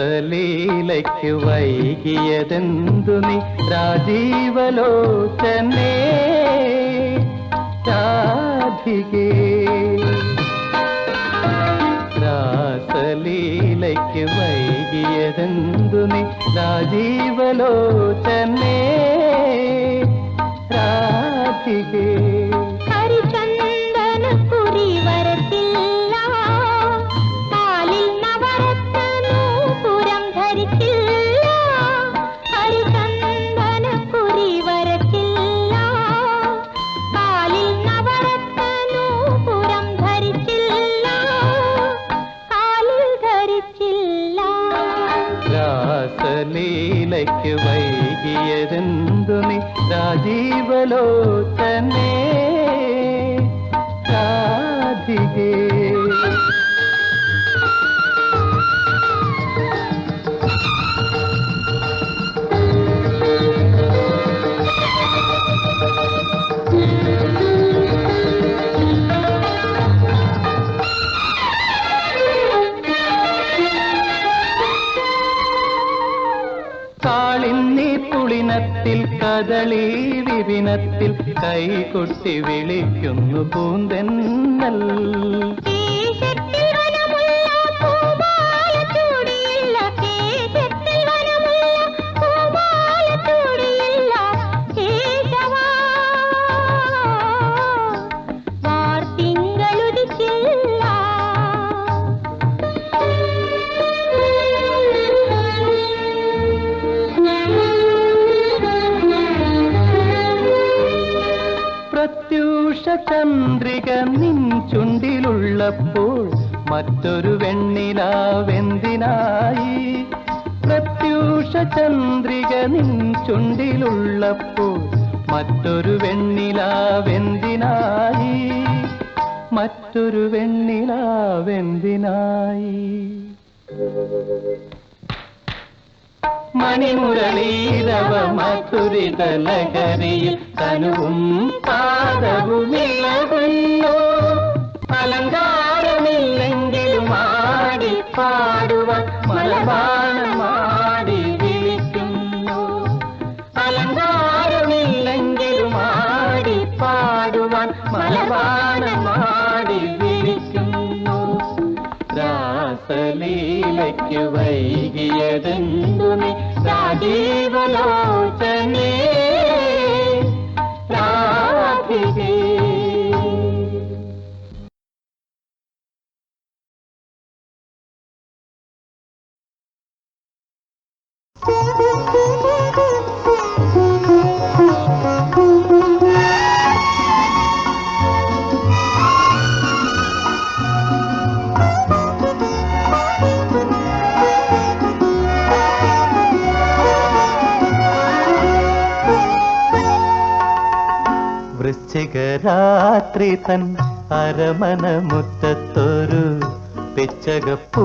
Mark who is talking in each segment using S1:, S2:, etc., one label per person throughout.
S1: രാസലീലയ്ക്ക് വൈകിയതെന്തു നീ രാജീവലോചനേ രാധികേ രാസലീലയ്ക്ക് വൈകിയതെന്തു നീ രാജീവലോചനേ രാസലീലയ്ക്ക് വൈകിയതെന്തു നീ? രാജീവലോചനേ കാളിന്നി പുളിനത്തിൽ കദളി വിപിനത്തിൽ കൈകൊട്ടി വിളിക്കുന്നു പൂന്തെന്നൽ. പ്രത്യൂഷ ചന്ദ്രിക നിൻ ചുണ്ടിലുള്ളപ്പോൾ മറ്റൊരു വെണ്ണിലാവെന്തിനായി? പ്രത്യൂഷ ചന്ദ്രിക നിൻ ചുണ്ടിലുള്ളപ്പോൾ മറ്റൊരു വെണ്ണിലാവെന്തിനായി? മറ്റൊരു വെണ്ണിലാവെന്തിനായി? മണിമുരളീരവ മധുരിത ലഹരിയിൽ തനുവും പാദവുമിളകുന്നു. അലങ്കാരമില്ലെങ്കിലും ആടി രാസലീലയ്ക്ക് വൈകിയതെന്തു നീ രാജീവലോചനേ രാധികേ വൃശ്ചികരാത്രി തൻ അരമന മുറ്റത്തൊരു പിച്ചകപ്പൂ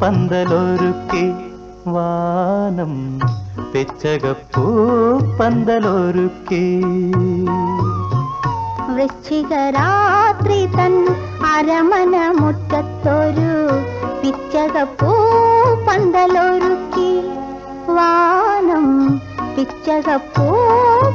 S1: പന്തലൊരുക്കി വാനം പിച്ചകപ്പൂ പന്തലൊരുക്കി
S2: വൃശ്ചികരാത്രി തൻ അരമന മുറ്റത്തൊരു പിച്ചകപ്പൂ പന്തലൊരുക്കി വാനം പിച്ചകപ്പൂ പന്തലൊരുക്കി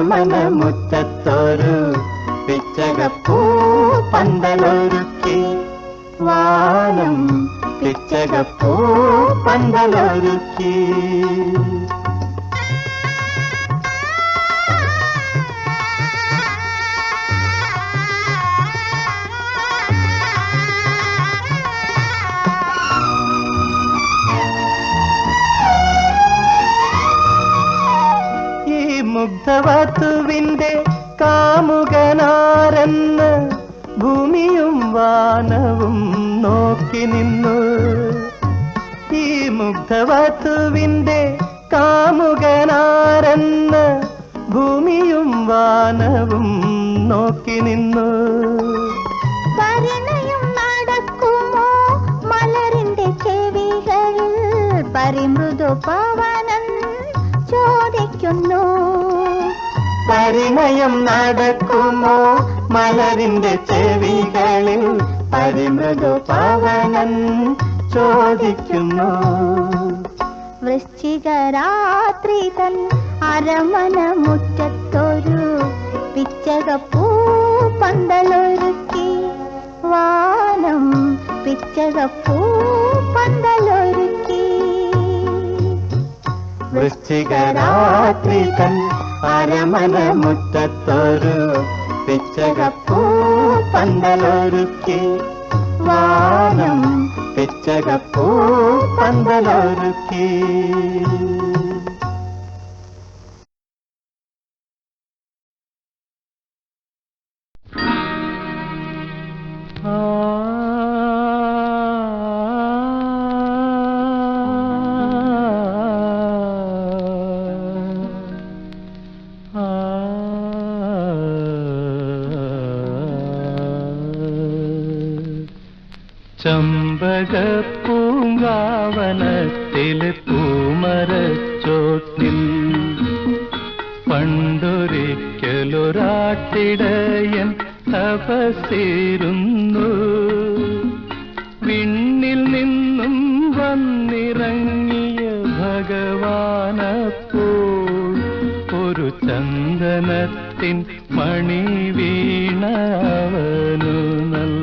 S1: അരമന മുറ്റത്തൊരു പിച്ചകപ്പൂ പന്തലൊരുക്കി വാനം പിച്ചകപ്പൂ പന്തലൊരുക്കി ഈ മുഗ്ധവധുവിന്റെ കാമുകനാരെന്ന് ഭൂമിയും വാനവും നോക്കി നിന്നു. ഈ മുഗ്ധവധുവിന്റെ കാമുകനാരെന്ന് ഭൂമിയും വാനവും നോക്കി നിന്നു.
S2: പരിണയം നടക്കുമോ? മലരിന്റെ ചെവികളിൽ പരിമൃദു പവനൻ ചോദിക്കുന്നു.
S1: പരിണയം നടക്കുമോ? മലരിന്റെ ചെവികളിൽ പരിമൃദു പവനൻ ചോദിക്കുന്നു.
S2: വൃശ്ചികരാത്രി തൻ അരമന മുറ്റത്തൊരു പിച്ചകപ്പൂ പന്തലൊരുക്കി. വാനം പിച്ചകപ്പൂ പന്തലൊരുക്കി.
S1: വൃശ്ചികരാത്രി തൻ അരമന മുറ്റത്തൊരു പിച്ചകപ്പൂ പന്തലൊരുക്കി വാനം പിച്ചകപ്പൂ പന്തലൊരുക്കി ചമ്പക പൂങ്കാവനത്തിലെ പൂമരച്ചോട്ടിൽ പണ്ടൊരിക്കലൊരാട്ടിടയൻ നിന്നും വന്നിറങ്ങിയ ഒരു ചന്ദനത്തിൻ മണി വീണവനു നൽകി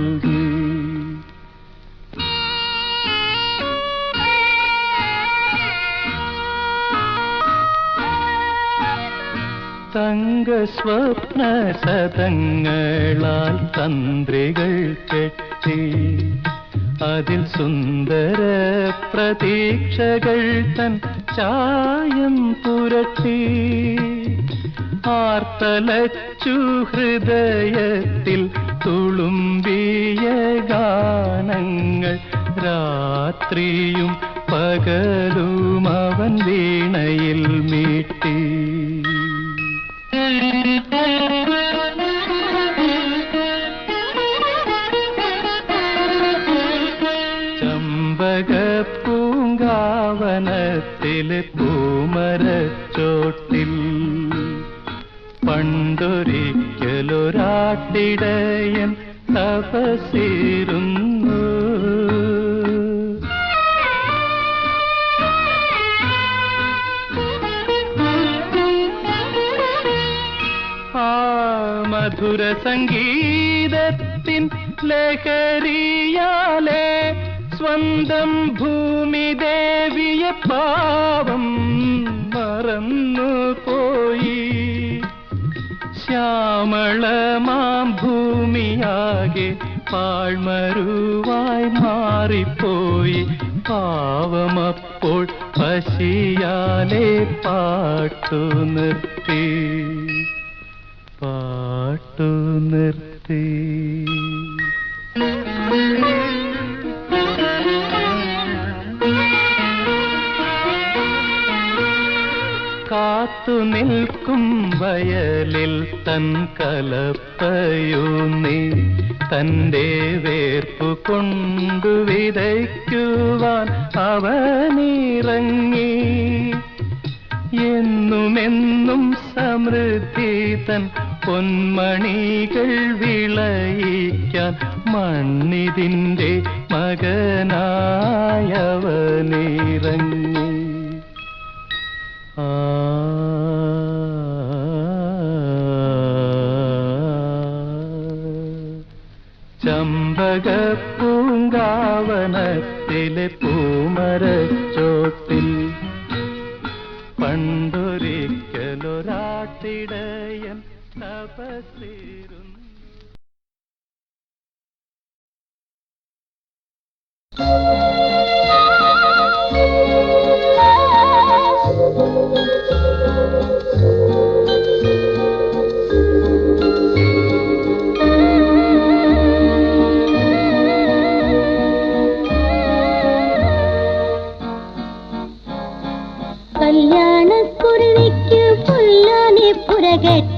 S1: തങ്കസ്വപ്ന സതങ്ങളാൽ തന്ത്രികൾ കെട്ടി. അതിൽ സുന്ദര പ്രതീക്ഷകൾ തൻ ചായം പുരട്ടി. ആർത്തലച്ചു ഹൃദയത്തിൽ തുളുമ്പിയ ഗാനങ്ങൾ രാത്രിയും പകലും അവൻ വീണയിൽ മീട്ടി. പണ്ടൊരിക്കലൊരാട്ടിടയൻ തപസിരുന്നു ആ മധുര സംഗീതത്തിൻ ലഹരിയാലെ സ്വന്തം ഭൂമി ദേവിയ പാവം മറന്നു. ശ്യാമളമാം ഭൂമിയാകെ പാഴ്മരുവായി മാറിപ്പോയി. പാവമപ്പോൾ പശിയാലെ പാട്ടു നിർത്തി. തൻ നീ തന്റെ വേർപ്പു കൊണ്ടു വിതയ്ക്കുവാൻ അവനിറങ്ങി. എന്നുമെന്നും സമൃദ്ധി തൻ പൊന്മണികൾ വിളയിക്കാൻ മണ്ണിതിന്റെ മകനായവനിറങ്ങി. ആ
S3: जगत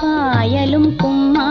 S3: பாயலும் கும்மா